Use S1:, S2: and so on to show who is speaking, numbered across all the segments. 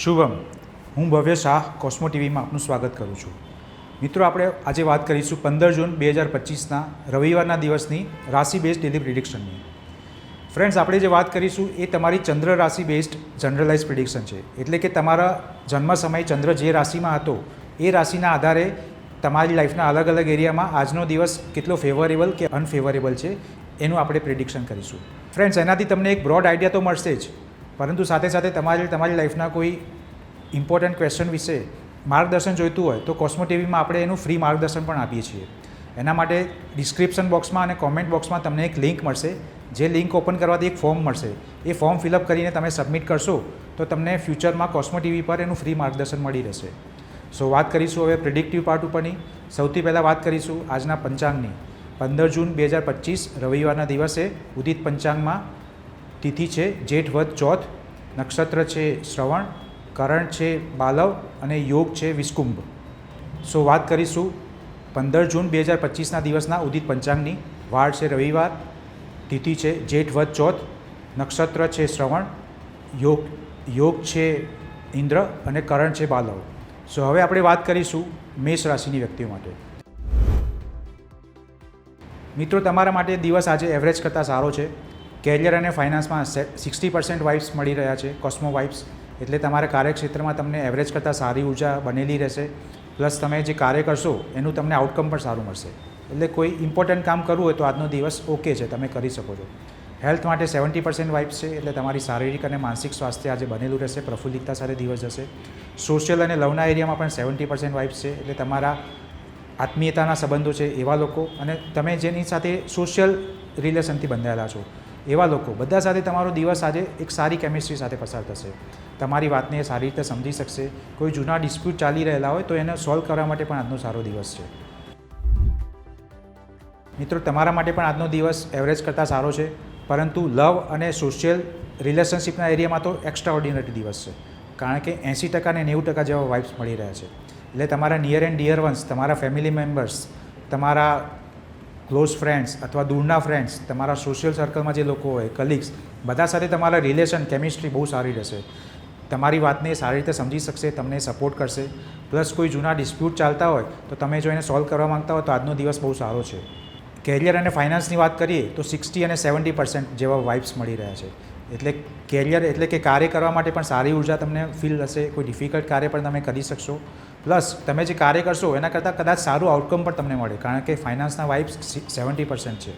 S1: શુભમ, હું ભવ્ય શાહ કોસ્મો ટીવીમાં આપનું સ્વાગત કરું છું. મિત્રો, આપણે આજે વાત કરીશું પંદર જૂન બે હજાર પચીસના રવિવારના દિવસની રાશિ બેઝ ડેલી પ્રિડિક્શનની ફ્રેન્ડ્સ આપણે જે વાત કરીશું એ તમારી ચંદ્ર રાશિ બેઝડ જનરલાઇઝ પ્રિડિક્શન છે. એટલે કે તમારા જન્મ સમય ચંદ્ર જે રાશિમાં હતો, એ રાશિના આધારે તમારી લાઈફના અલગ અલગ એરિયામાં આજનો દિવસ કેટલો ફેવરેબલ કે અનફેવરેબલ છે, એનું આપણે પ્રિડિક્શન કરીશું. ફ્રેન્ડ્સ એનાથી તમને એક બ્રોડ આઈડિયા તો મળશે જ. પરંતુ સાથે સાથે તમારે તમારી લાઈફના કોઈ ઇમ્પોર્ટન્ટ ક્વેશ્ચન વિશે માર્ગદર્શન જોઈતું હોય તો કોસ્મો ટીવીમાં આપણે એનું ફ્રી માર્ગદર્શન પણ આપીએ છીએ. એના માટે ડિસ્ક્રિપ્શન બોક્સમાં અને કોમેન્ટ બોક્સમાં તમને એક લિંક મળશે. જે લિંક ઓપન કરવાથી એક ફોર્મ મળશે. એ ફોર્મ ફિલઅપ કરીને તમે સબમિટ કરશો તો તમને ફ્યુચરમાં કોસ્મો ટીવી પર એનું ફ્રી માર્ગદર્શન મળી રહેશે. સો વાત કરીશું હવે પ્રિડિક્ટિવ પાર્ટ ઉપરની. સૌથી પહેલાં વાત કરીશું આજના પંચાંગની. પંદર જૂન બે હજાર પચીસ રવિવારના દિવસે ઉદિત પંચાંગમાં તિથિ છે જેઠ વધ ચોથ, નક્ષત્ર છે શ્રવણ, કરણ છે બાલવ અને યોગ છે વિસ્કુંભ સો વાત કરીશું પંદર જૂન બે હજાર પચીસના દિવસના ઉદિત પંચાંગની. વાર છે રવિવાર, તિથિ છે જેઠ વધ ચોથ, નક્ષત્ર છે શ્રવણ, યોગ યોગ છે ઇન્દ્ર અને કરણ છે બાલવ. સો હવે આપણે વાત કરીશું મેષ રાશિની વ્યક્તિઓ માટે. મિત્રો, તમારા માટે દિવસ આજે એવરેજ કરતાં સારો છે. કેરિયર અને ફાઇનાન્સમાં સિક્સટી પર્સન્ટ વાઇબ્સ મળી રહ્યા છે, કોસ્મો વાઇબ્સ એટલે તમારા કાર્યક્ષેત્રમાં તમને એવરેજ કરતાં સારી ઊર્જા બનેલી રહેશે. પ્લસ તમે જે કાર્ય કરશો, એનું તમને આઉટકમ પણ સારું મળશે. એટલે કોઈ ઇમ્પોર્ટન્ટ કામ કરવું હોય તો આજનો દિવસ ઓકે છે, તમે કરી શકો છો. હેલ્થ માટે સેવન્ટી પર્સન્ટ વાઇબ્સ છે, એટલે તમારી શારીરિક અને માનસિક સ્વાસ્થ્ય આજે બનેલું રહેશે, પ્રફુલ્લિતતા સાથે દિવસ જશે. સોશિયલ અને લવના એરિયામાં પણ સેવન્ટી પર્સન્ટ વાઇબ્સ છે, એટલે તમારા આત્મીયતાના સંબંધો છે એવા લોકો. અને તમે જેની સાથે સોશિયલ રિલેશનથી બંધાયેલા છો એવા લોકો, બધા સાથે તમારો દિવસ આજે એક સારી કેમિસ્ટ્રી સાથે પસાર થશે. તમારી વાતને એ સારી રીતે સમજી શકશે. કોઈ જૂના ડિસ્પ્યુટ ચાલી રહેલા હોય તો એને સોલ્વ કરવા માટે પણ આજનો સારો દિવસ છે. મિત્રો, તમારા માટે પણ આજનો દિવસ એવરેજ કરતાં સારો છે. પરંતુ લવ અને સોશિયલ રિલેશનશિપના એરિયામાં તો એક્સ્ટ્રા ઓર્ડિનરી દિવસ છે. કારણ કે એંસી ટકા ને નેવું ટકા જેવા વાઇબ્સ મળી રહ્યા છે. એટલે તમારા નિયર એન્ડ ડિયર વન્સ તમારા ફેમિલી મેમ્બર્સ તમારા ક્લોઝ ફ્રેન્ડ્સ અથવા દૂરના ફ્રેન્ડ્સ તમારા સોશિયલ સર્કલમાં જે લોકો હોય કલીગ્સ બધા સાથે તમારા રિલેશન કેમિસ્ટ્રી બહુ સારી રહેશે. તમારી વાતને સારી રીતે સમજી શકશે, તમને સપોર્ટ કરશે. પ્લસ કોઈ જૂના ડિસ્પ્યુટ ચાલતા હોય, તો તમે જો એને સોલ્વ કરવા માંગતા હોય, તો આજનો દિવસ બહુ સારો છે. કેરિયર અને ફાઇનાન્સની વાત કરીએ, તો સિક્સટી અને સેવન્ટી પર્સન્ટ જેવા વાઇબ્સ મળી રહ્યા છે. એટલે કેરિયર એટલે કે કાર્ય કરવા માટે પણ સારી ઊર્જા તમને ફીલ હશે, કોઈ ડિફિકલ્ટ કાર્ય પણ તમે કરી શકશો. પ્લસ તમે જે કાર્ય કરશો, એના કરતાં કદાચ સારું આઉટકમ પણ તમને મળે, કારણ કે ફાઇનાન્સના વાઇબ્સ સેવન્ટી પર્સન્ટ છે.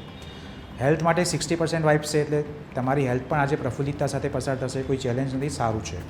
S1: હેલ્થ માટે સિક્સટી પર્સન્ટ વાઇબ્સ છે, એટલે તમારી હેલ્થ પણ આજે પ્રફુલ્લિતતા સાથે પસાર થશે, કોઈ ચેલેન્જ નથી, સારું છે.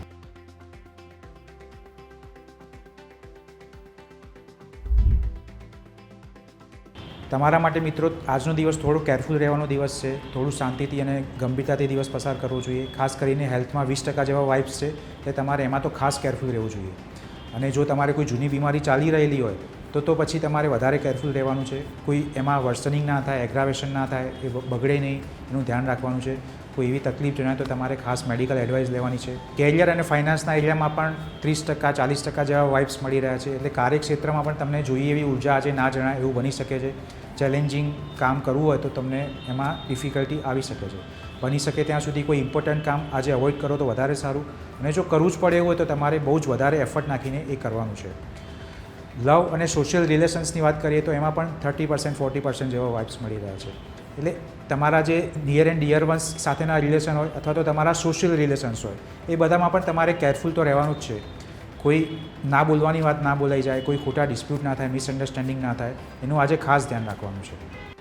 S1: તમારા માટે મિત્રો, આજનો દિવસ થોડો કેરફુલ રહેવાનો દિવસ છે, થોડું શાંતિથી અને ગંભીરતાથી દિવસ પસાર કરવો જોઈએ. ખાસ કરીને હેલ્થમાં વીસ ટકા જેવા વાઇબ્સ છે તે તમારે એમાં તો ખાસ કેરફુલ રહેવું જોઈએ. અને જો તમારે કોઈ જૂની બીમારી ચાલી રહેલી હોય, તો તો પછી તમારે વધારે કેરફુલ રહેવાનું છે. કોઈ એમાં વર્સનિંગ ના થાય એગ્રાવેશન ના થાય, એ બગડે નહીં, એનું ધ્યાન રાખવાનું છે. કોઈ એવી તકલીફ જણાય તો તમારે ખાસ મેડિકલ એડવાઇસ લેવાની છે. કેરિયર અને ફાઇનાન્સના એરિયામાં પણ ત્રીસ ટકા, ચાલીસ ટકા જેવા વાઇબ્સ મળી રહ્યા છે. એટલે કાર્યક્ષેત્રમાં પણ તમને જોઈએ એવી ઊર્જા આજે ના જણાય એવું બની શકે છે. ચેલેન્જિંગ કામ કરવું હોય તો તમને એમાં ડિફિકલ્ટી આવી શકે છે. બની શકે ત્યાં સુધી કોઈ ઇમ્પોર્ટન્ટ કામ આજે અવોઇડ કરો તો વધારે સારું. અને જો કરવું જ પડે હોય તો તમારે બહુ જ વધારે એફર્ટ નાખીને એ કરવાનું છે. લવ અને સોશિયલ રિલેશન્સની વાત કરીએ તો એમાં પણ થર્ટી પર્સન્ટ ફોર્ટી પર્સન્ટ જેવા વાઇબ્સ મળી રહ્યા છે. એટલે તમારા જે નિયર એન્ડ ડિયર વન્સ સાથેના રિલેશન હોય અથવા તો તમારા સોશિયલ રિલેશન્સ હોય, એ બધામાં પણ તમારે કેરફુલ તો રહેવાનું જ છે. કોઈ ના બોલવાની વાત ના બોલાઈ જાય, કોઈ ખોટા ડિસ્પ્યુટ ના થાય મિસઅન્ડરસ્ટેન્ડિંગ ના થાય, એનું આજે ખાસ ધ્યાન રાખવાનું છે.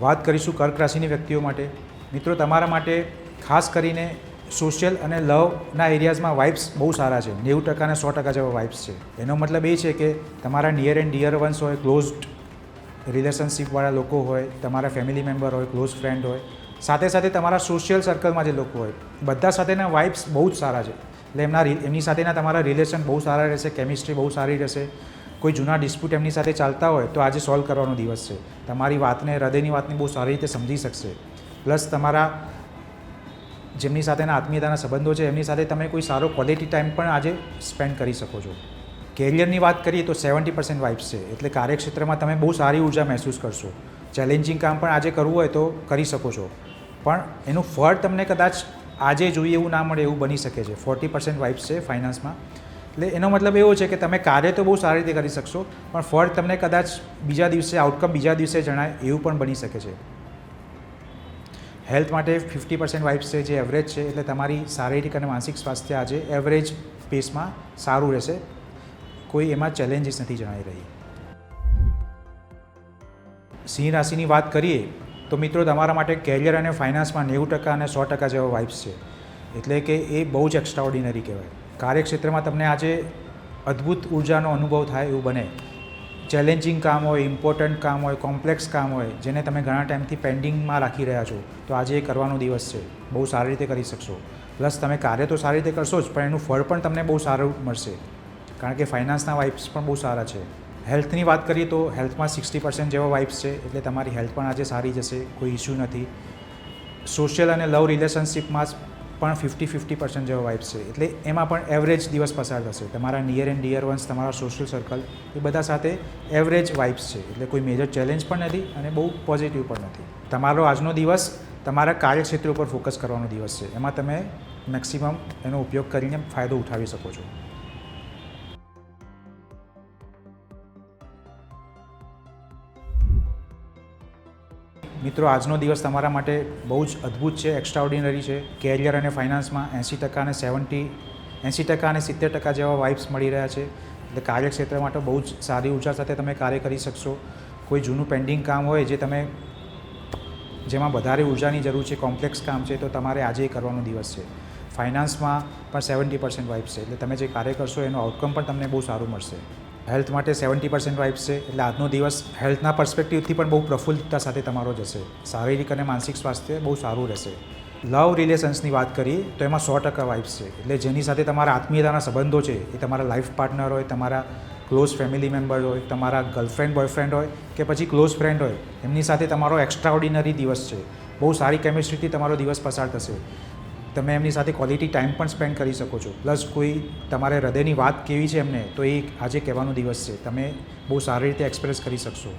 S1: વાત કરીશું કર્ક રાશિની વ્યક્તિઓ માટે. મિત્રો, તમારા માટે ખાસ કરીને સોશિયલ અને લવના એરિયાઝમાં વાઇબ્સ બહુ સારા છે. નેવું ટકા અને સો ટકા જેવા વાઇબ્સ છે. એનો મતલબ એ છે કે તમારા નિયર એન્ડ ડિયર વન્સ હોય ક્લોઝડ રિલેશનશીપવાળા લોકો હોય, તમારા ફેમિલી મેમ્બર હોય ક્લોઝ ફ્રેન્ડ હોય, સાથે સાથે તમારા સોશિયલ સર્કલમાં જે લોકો હોય, બધા સાથેના વાઇબ્સ બહુ જ સારા છે. એટલે એમના એમની સાથેના તમારા રિલેશન બહુ સારા રહેશે કેમિસ્ટ્રી બહુ સારી રહેશે. કોઈ જૂના ડિસ્પ્યુટ એમની સાથે ચાલતા હોય તો આજે સોલ્વ કરવાનો દિવસ છે. તમારી વાતને, હૃદયની વાતને બહુ સારી રીતે સમજી શકશે. પ્લસ તમારા જેમની સાથેના આત્મીયતાના સંબંધો છે, એમની સાથે તમે કોઈ સારો ક્વોલિટી ટાઈમ પણ આજે સ્પેન્ડ કરી શકો છો. કેરિયરની વાત કરીએ તો સેવન્ટી પર્સન્ટ વાઇબ્સ છે, એટલે કાર્યક્ષેત્રમાં તમે બહુ સારી ઊર્જા મહેસૂસ કરશો. ચેલેન્જિંગ કામ પણ આજે કરવું હોય તો કરી શકો છો. પણ એનું ફળ તમને કદાચ આજે જોઈએ એવું ના મળે એવું બની શકે છે. ફોર્ટી પર્સન્ટ વાઇબ્સ છે ફાઇનાન્સમાં એટલે એનો મતલબ એવો છે કે તમે કાર્ય તો બહુ સારી રીતે કરી શકશો, પણ ફળ તમને કદાચ બીજા દિવસે આઉટકમ બીજા દિવસે જણાય, એવું પણ બની શકે છે. હેલ્થ માટે ફિફ્ટી પર્સન્ટ વાઇબ્સ છે, જે એવરેજ છે, એટલે તમારી શારીરિક અને માનસિક સ્વાસ્થ્ય આજે એવરેજ પેસમાં સારું રહેશે. કોઈ એમાં ચેલેન્જીસ નથી જણાઈ રહી. સિંહ રાશિની વાત કરીએ, તો મિત્રો તમારા માટે કેરિયર અને ફાઇનાન્સમાં નેવું ટકા અને સો ટકા જેવા વાઇબ્સ છે. એટલે કે એ બહુ જ એક્સ્ટ્રાઓર્ડિનરી કહેવાય. કાર્યક્ષેત્રમાં તમને આજે અદ્ભુત ઉર્જાનો અનુભવ થાય એવું બને. ચેલેન્જિંગ કામ હોય, ઇમ્પોર્ટન્ટ કામ હોય, કોમ્પ્લેક્સ કામ હોય, જેને તમે ઘણા ટાઈમથી પેન્ડિંગમાં રાખી રહ્યા છો, તો આજે એ કરવાનો દિવસ છે. બહુ સારી રીતે કરી શકશો. પ્લસ તમે કાર્ય તો સારી રીતે કરશો જ, પણ એનું ફળ પણ તમને બહુ સારું મળશે. કારણ કે ફાઇનાન્સના વાઇબ્સ પણ બહુ સારા છે. હેલ્થની વાત કરીએ તો હેલ્થમાં સિક્સટી પર્સન્ટ જેવા વાઇબ્સ છે, એટલે તમારી હેલ્થ પણ આજે સારી જશે, કોઈ ઇસ્યુ નથી. સોશિયલ અને લવ રિલેશનશિપમાં પણ ફિફ્ટી ફિફ્ટી પર્સન્ટ જેવા વાઇબ્સ છે. એટલે એમાં પણ એવરેજ દિવસ પસાર થશે. તમારા નિયર એન્ડ ડિયર વન્સ તમારા સોશિયલ સર્કલ એ બધા સાથે એવરેજ વાઇબ્સ છે. એટલે કોઈ મેજર ચેલેન્જ પણ નથી અને બહુ પોઝિટિવ પણ નથી. તમારો આજનો દિવસ તમારા કાર્યક્ષેત્ર ઉપર ફોકસ કરવાનો દિવસ છે. એમાં તમે મેક્સિમમ એનો ઉપયોગ કરીને ફાયદો ઉઠાવી શકો છો. મિત્રો, આજનો દિવસ તમારા માટે બહુ જ અદ્ભુત છે એક્સ્ટ્રાઓર્ડિનરી છે. કેરિયર અને ફાઇનાન્સમાં એંસી ટકા અને સેવન્ટી એંસી ટકા અને સિત્તેર ટકા જેવા વાઇબ્સ મળી રહ્યા છે. એટલે કાર્યક્ષેત્ર માટે બહુ જ સારી ઊર્જા સાથે તમે કાર્ય કરી શકશો. કોઈ જૂનું પેન્ડિંગ કામ હોય જે તમે, જેમાં વધારે ઉર્જાની જરૂર છે કોમ્પ્લેક્સ કામ છે, તો તમારે આજે કરવાનો દિવસ છે. ફાઇનાન્સમાં પણ સેવન્ટી પર્સન્ટ વાઇબ્સ છે. એટલે તમે જે કાર્ય કરશો, એનું આઉટકમ પણ તમને બહુ સારું મળશે. હેલ્થ માટે સેવન્ટી પર્સન્ટ વાઇબ્સ છે. એટલે આજનો દિવસ હેલ્થના પર્સપેક્ટિવથી પણ બહુ પ્રફુલ્લતા સાથે તમારો જશે. શારીરિક અને માનસિક સ્વાસ્થ્ય બહુ સારું રહેશે. લવ રિલેશન્સની વાત કરીએ, તો એમાં સો ટકા વાઇફ્સ છે. એટલે જેની સાથે તમારા આત્મીયતાના સંબંધો છે, એ તમારા લાઈફ પાર્ટનર હોય, તમારા ક્લોઝ ફેમિલી મેમ્બર હોય, તમારા ગર્લફ્રેન્ડ, બોયફ્રેન્ડ હોય કે પછી ક્લોઝ ફ્રેન્ડ હોય, એમની સાથે તમારો એક્સ્ટ્રાઓર્ડિનરી દિવસ છે. બહુ સારી કેમિસ્ટ્રીથી તમારો દિવસ પસાર થશે. તમે એમની સાથે ક્વોલિટી ટાઈમ પણ સ્પેન્ડ કરી શકો છો. પ્લસ કોઈ તમારે હૃદયની વાત કેવી છે એમને, તો એ આજે કહેવાનો દિવસ છે. તમે બહુ સારી રીતે એક્સપ્રેસ કરી શકશો.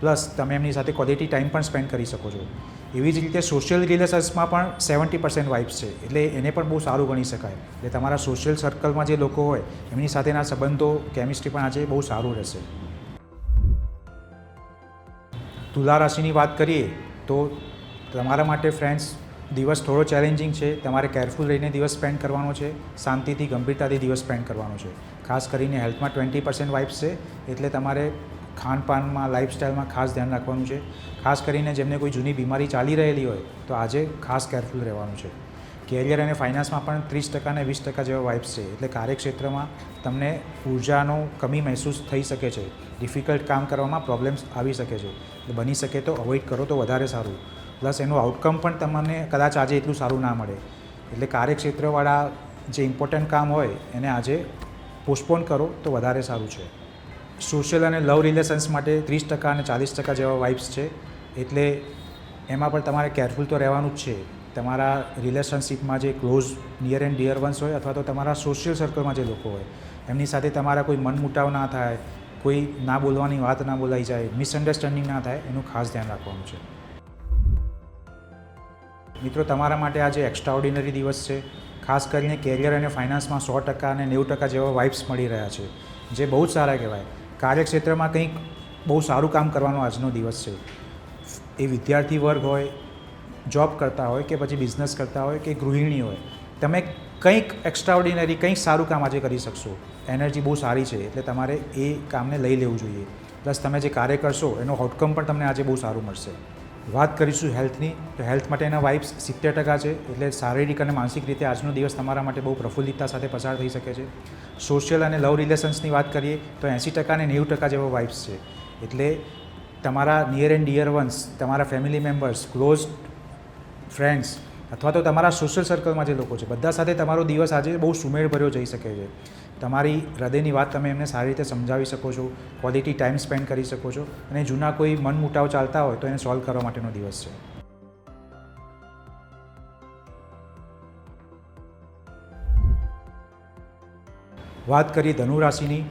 S1: પ્લસ તમે એમની સાથે ક્વોલિટી ટાઈમ પણ સ્પેન્ડ કરી શકો છો. એવી જ રીતે સોશિયલ રિલેશન્સમાં પણ સેવન્ટી પર્સન્ટ વાઇબ્સ છે. એટલે એને પણ બહુ સારું ગણી શકાય. એટલે તમારા સોશિયલ સર્કલમાં જે લોકો હોય, એમની સાથેના સંબંધો કેમિસ્ટ્રી પણ આજે બહુ સારું રહેશે. તુલા રાશિની વાત કરીએ, તો તમારા માટે ફ્રેન્ડ્સ દિવસ થોડો ચેલેન્જિંગ છે. તમારે કેરફુલ રહીને દિવસ સ્પેન્ડ કરવાનો છે. શાંતિથી, ગંભીરતાથી દિવસ સ્પેન્ડ કરવાનો છે. ખાસ કરીને હેલ્થમાં ટ્વેન્ટી પર્સન્ટ વાઇફ્સ છે. એટલે તમારે ખાનપાનમાં લાઇફસ્ટાઇલમાં ખાસ ધ્યાન રાખવાનું છે. ખાસ કરીને જેમને કોઈ જૂની બીમારી ચાલી રહેલી હોય, તો આજે ખાસ કેરફુલ રહેવાનું છે. કેરિયર અને ફાઇનાન્સમાં પણ ત્રીસ ટકા અને વીસ ટકા જેવા વાઇફ્સ છે. એટલે કાર્યક્ષેત્રમાં તમને ઉર્જાનો કમી મહેસૂસ થઈ શકે છે. ડિફિકલ્ટ કામ કરવામાં પ્રોબ્લેમ્સ આવી શકે છે. એટલે બની શકે તો અવોઇડ કરો તો વધારે સારું. પ્લસ એનું આઉટકમ પણ તમને કદાચ આજે એટલું સારું ના મળે. એટલે કાર્યક્ષેત્રવાળા જે ઇમ્પોર્ટન્ટ કામ હોય, એને આજે પોસ્ટપોન કરો તો વધારે સારું છે. સોશિયલ અને લવ રિલેશન્સ માટે ત્રીસ ટકા અને ચાલીસ ટકા જેવા વાઇબ્સ છે. એટલે એમાં પણ તમારે કેરફુલ તો રહેવાનું જ છે. તમારા રિલેશનશિપમાં જે close near and dear ones હોય અથવા તો તમારા સોશિયલ સર્કલમાં જે લોકો હોય, એમની સાથે તમારા કોઈ મનમુટાવ ના થાય, કોઈ ના બોલવાની વાત ના બોલાઈ જાય મિસઅન્ડરસ્ટેન્ડિંગ ના થાય, એનું ખાસ ધ્યાન રાખવાનું છે. મિત્રો, તમારા માટે આજે એક્સ્ટ્રાઓર્ડિનરી દિવસ છે. ખાસ કરીને કેરિયર અને ફાઇનાન્સમાં સો ટકા અને નેવું ટકા જેવા વાઇબ્સ મળી રહ્યા છે. જે બહુ જ સારા કહેવાય. કાર્યક્ષેત્રમાં કંઈક બહુ સારું કામ કરવાનો આજનો દિવસ છે. એ વિદ્યાર્થી વર્ગ હોય જોબ કરતા હોય કે પછી બિઝનેસ કરતા હોય કે ગૃહિણી હોય, તમે કંઈક એક્સ્ટ્રાઓર્ડિનરી કંઈક સારું કામ આજે કરી શકશો. એનર્જી બહુ સારી છે, એટલે તમારે એ કામને લઈ લેવું જોઈએ. પ્લસ તમે જે કાર્ય કરશો, એનો આઉટકમ પણ તમને આજે બહુ સારું મળશે. વાત કરીશું હેલ્થની તો હેલ્થ માટેના વાઇબ્સ સિત્તેર ટકા છે. એટલે શારીરિક અને માનસિક રીતે આજનો દિવસ તમારા માટે બહુ પ્રફુલ્લિતતા સાથે પસાર થઈ શકે છે. સોશિયલ અને લવ રિલેશન્સની વાત કરીએ, તો એંસી ટકા અને નેવું ટકા જેવા વાઇબ્સ છે. એટલે તમારા નિયર એન્ડ ડિયર વન્સ તમારા ફેમિલી મેમ્બર્સ ક્લોઝ ફ્રેન્ડ્સ અથવા તો તમારા સોશિયલ સર્કલમાં જે લોકો છે, બધા સાથે તમારો દિવસ આજે બહુ સુમેળભર્યો જઈ શકે છે. તમારી હૃદયની વાત તમે એમને સારી રીતે સમજાવી શકો છો ક્વોલિટી ટાઈમ સ્પેન્ડ કરી શકો છો અને જૂના કોઈ મનમુટાવ ચાલતા હોય તો એને સોલ્વ કરવા માટેનો દિવસ છે. વાત કરીએ ધનુ રાશિની,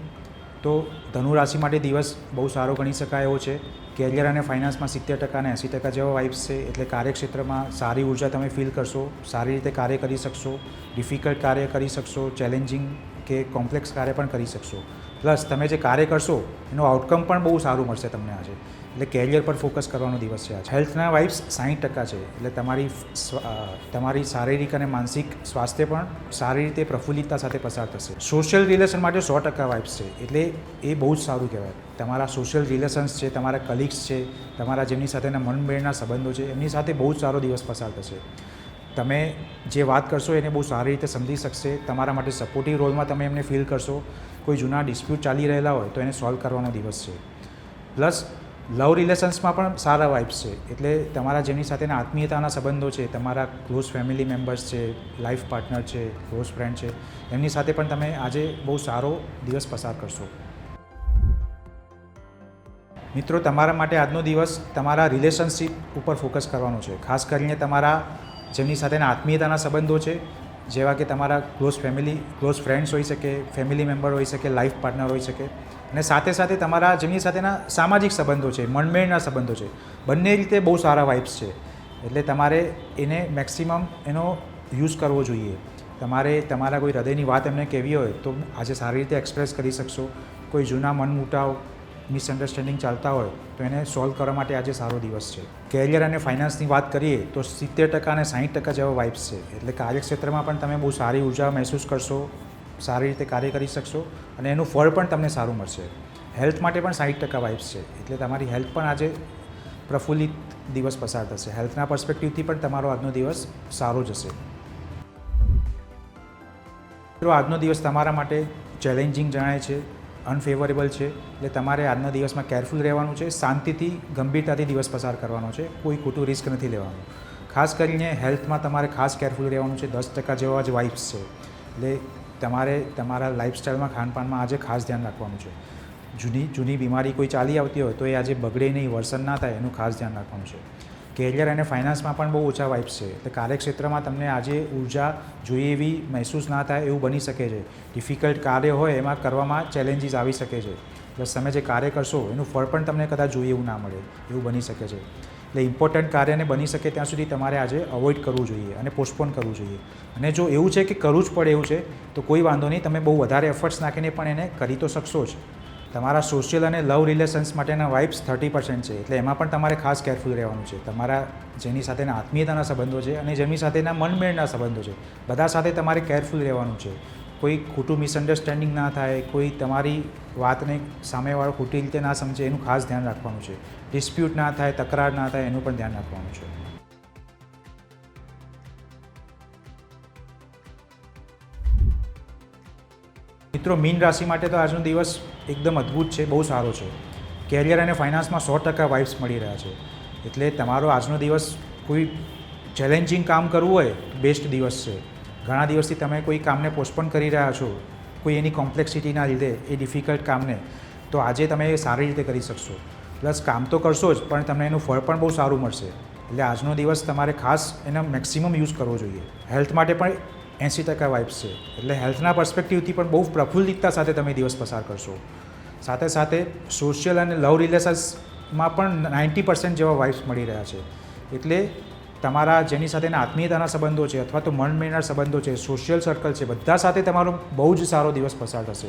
S1: તો ધનુ રાશિ માટે દિવસ બહુ સારો ગણી શકાય એવો છે. કેરિયર અને ફાઇનાન્સમાં સિત્તેર ટકા અને એંસી ટકા જેવા વાઇબ્સ છે, એટલે કાર્યક્ષેત્રમાં સારી ઊર્જા તમે ફીલ કરશો, સારી રીતે કાર્ય કરી શકશો ડિફિકલ્ટ કાર્ય કરી શકશો ચેલેન્જિંગ કે કોમ્પ્લેક્સ કાર્ય પણ કરી શકશો. પ્લસ તમે જે કાર્ય કરશો, એનું આઉટકમ પણ બહુ સારું મળશે તમને આજે. એટલે કેરિયર પર ફોકસ કરવાનો દિવસ છે આજે. હેલ્થના વાઇબ્સ સાઠ ટકા છે. એટલે તમારી તમારી શારીરિક અને માનસિક સ્વાસ્થ્ય પણ સારી રીતે પ્રફુલ્લિતતા સાથે પસાર થશે. સોશિયલ રિલેશન માટે સો ટકા વાઇબ્સ છે. એટલે એ બહુ જ સારું કહેવાય. તમારા સોશિયલ રિલેશન્સ છે, તમારા કલીગ્સ છે, તમારા જેમની સાથેના મનમેળના સંબંધો છે, એમની સાથે બહુ જ સારો દિવસ પસાર થશે. તમે જે વાત કરશો એને બહુ સારી રીતે સમજી શકશે. તમારા માટે સપોર્ટિવ રોલમાં તમે એમને ફીલ કરશો. કોઈ જૂના ડિસ્પ્યુટ ચાલી રહેલા હોય તો એને સોલ્વ કરવાનો દિવસ છે. પ્લસ લવ રિલેશન્સમાં પણ સારા વાઇબ્સ છે. એટલે તમારા જેમની સાથેના આત્મીયતાના સંબંધો છે, તમારા ક્લોઝ ફેમિલી મેમ્બર્સ છે લાઈફ પાર્ટનર છે ક્લોઝ ફ્રેન્ડ છે, એમની સાથે પણ તમે આજે બહુ સારો દિવસ પસાર કરશો. મિત્રો, તમારા માટે આજનો દિવસ તમારા રિલેશનશીપ ઉપર ફોકસ કરવાનો છે. ખાસ કરીને તમારા જેમની સાથેના આત્મીયતાના સંબંધો છે, જેવા કે તમારા ક્લોઝ ફેમિલી ક્લોઝ ફ્રેન્ડ્સ હોઈ શકે ફેમિલી મેમ્બર હોઈ શકે લાઈફ પાર્ટનર હોઈ શકે. અને સાથે સાથે તમારા, જેમની સાથેના સામાજિક સંબંધો છે, મનમેળના સંબંધો છે. બંને રીતે બહુ સારા વાઇબ્સ છે. એટલે તમારે એને મેક્સિમમ એનો યુઝ કરવો જોઈએ. તમારે તમારા કોઈ હૃદયની વાત એમને કહેવી હોય તો આજે સારી રીતે એક્સપ્રેસ કરી શકશો. કોઈ જૂના મન મુટાવ મિસઅન્ડરસ્ટેન્ડિંગ ચાલતા હોય, તો એને સોલ્વ કરવા માટે આજે સારો દિવસ છે. કેરિયર અને ફાઇનાન્સની વાત કરીએ, તો સિત્તેર ટકા અને સાઠ ટકા જેવા વાઇબ્સ છે. એટલે કાર્યક્ષેત્રમાં પણ તમે બહુ સારી ઊર્જા મહેસૂસ કરશો, સારી રીતે કાર્ય કરી શકશો, અને એનું ફળ પણ તમને સારું મળશે. હેલ્થ માટે પણ સાઠ ટકા વાઇબ્સ છે. એટલે તમારી હેલ્થ પણ આજે પ્રફુલ્લિત દિવસ પસાર થશે. હેલ્થના પર્સપેક્ટિવથી પણ તમારો આજનો દિવસ સારો જશે મિત્રો, આજનો દિવસ તમારા માટે ચેલેન્જિંગ જણાય છે. અનફેવરેબલ છે. એટલે તમારે આજના દિવસમાં કેરફુલ રહેવાનું છે. શાંતિથી, ગંભીરતાથી દિવસ પસાર કરવાનો છે. કોઈ ખોટું રિસ્ક નથી લેવાનું. ખાસ કરીને હેલ્થમાં તમારે ખાસ કેરફુલ રહેવાનું છે. દસ ટકા જેવા જ વાઇફ્સ છે. એટલે તમારે તમારા લાઇફસ્ટાઈલમાં ખાનપાનમાં આજે ખાસ ધ્યાન રાખવાનું છે. જૂની જૂની બીમારી કોઈ ચાલી આવતી હોય તો એ આજે બગડે નહીં, વર્સન ના થાય, એનું ખાસ ધ્યાન રાખવાનું છે. કેરિયર અને ફાઇનાન્સમાં પણ બહુ ઓછા વાઇબ્સ છે. એટલે કાર્યક્ષેત્રમાં તમને આજે ઊર્જા જોઈએ એવી મહેસૂસ ના થાય એવું બની શકે છે. ડિફિકલ્ટ કાર્ય હોય એમાં કરવામાં ચેલેન્જીસ આવી શકે છે. પ્લસ તમે જે કાર્ય કરશો એનું ફળ પણ તમને કદાચ જોઈએ એવું ના મળે એવું બની શકે છે. એટલે ઇમ્પોર્ટન્ટ કાર્યને બની શકે ત્યાં સુધી તમારે આજે અવોઇડ કરવું જોઈએ અને પોસ્ટપોન કરવું જોઈએ. અને જો એવું છે કે કરવું જ પડે એવું છે, તો કોઈ વાંધો નહીં, તમે બહુ વધારે એફર્ટ્સ નાખીને પણ એને કરી તો શકશો જ. તમારા સોશિયલ અને લવ રિલેશન્સ માટેના વાઇબ્સ થર્ટી પર્સન્ટ છે. એટલે એમાં પણ તમારે ખાસ કેરફુલ રહેવાનું છે. તમારા જેની સાથેના આત્મીયતાના સંબંધો છે અને જેમની સાથેના મનમેળના સંબંધો છે. બધા સાથે તમારે કેરફુલ રહેવાનું છે. કોઈ ખોટું મિસઅન્ડરસ્ટેન્ડિંગ ના થાય, કોઈ તમારી વાતને સામેવાળો ખોટી રીતે ના સમજે, એનું ખાસ ધ્યાન રાખવાનું છે. ડિસ્પ્યુટ ના થાય, તકરાર ના થાય, એનું પણ ધ્યાન રાખવાનું છે. મિત્રો, મીન રાશિ માટે તો આજનો દિવસ એકદમ અદ્ભુત છે, બહુ સારો છે. કેરિયર અને ફાઇનાન્સમાં સો ટકા વાઇબ્સ મળી રહ્યા છે. એટલે તમારો આજનો દિવસ કોઈ ચેલેન્જિંગ કામ કરવું હોય, બેસ્ટ દિવસ છે. ઘણા દિવસથી તમે કોઈ કામને પોસ્ટપોન કરી રહ્યા છો, કોઈ એની કોમ્પ્લેક્સિટીના લીધે, એ ડિફિકલ્ટ કામને, તો આજે તમે એ સારી રીતે કરી શકશો. પ્લસ કામ તો કરશો જ, પણ તમને એનું ફળ પણ બહુ સારું મળશે. એટલે આજનો દિવસ તમારે ખાસ એનો મેક્સિમમ યુઝ કરવો જોઈએ. હેલ્થ માટે પણ એંસી ટકા વાઇબ્સ છે. એટલે હેલ્થના પર્સપેક્ટિવથી પણ બહુ પ્રફુલ્લિતતા સાથે તમે દિવસ પસાર કરશો. સાથે સાથે સોશિયલ અને લવ રિલેશન્સમાં પણ નાઇન્ટી પર્સન્ટ જેવા વાઇબ્સ મળી રહ્યા છે. એટલે તમારા જેની સાથેના આત્મીયતાના સંબંધો છે અથવા તો મન મેળનાર સંબંધો છે સોશિયલ સર્કલ છે, બધા સાથે તમારો બહુ જ સારો દિવસ પસાર થશે.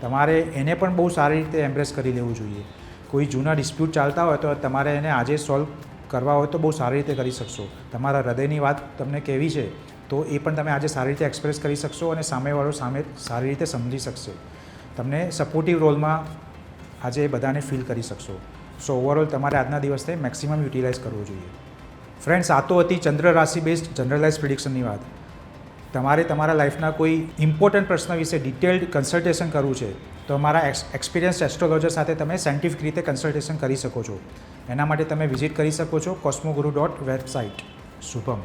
S1: તમારે એને પણ બહુ સારી રીતે એમ્બ્રેસ કરી લેવું જોઈએ. કોઈ જૂના ડિસ્પ્યુટ ચાલતા હોય તો તમારે એને આજે સોલ્વ કરવા હોય તો બહુ સારી રીતે કરી શકશો. તમારા હૃદયની વાત તમને કેવી છે તો એ પણ તમે આજે સારી રીતે એક્સપ્રેસ કરી શકશો અને સામેવાળો સામે સારી રીતે સમજી શકશે. તમને સપોર્ટિવ રોલમાં આજે એ બધાને ફીલ કરી શકશો. સો ઓવરઓલ તમારે આજના દિવસને મેક્સિમમ યુટિલાઇઝ કરવો જોઈએ. ફ્રેન્ડ્સ આ તો હતી ચંદ્ર રાશિ બેઝડ જનરલાઇઝ પ્રિડિક્શનની વાત. તમારે તમારા લાઈફના કોઈ ઇમ્પોર્ટન્ટ પ્રશ્ન વિશે ડિટેલ્ડ કન્સલ્ટેશન કરવું છે, તો અમારા એક્સ એક્સપિરિયન્સ એસ્ટ્રોલોજર સાથે તમે સાયન્ટિફિક રીતે કન્સલ્ટેશન કરી શકો છો. એના માટે તમે વિઝિટ કરી શકો છો કોસ્મોગુરુ ડોટ વેબસાઇટ શુભમ.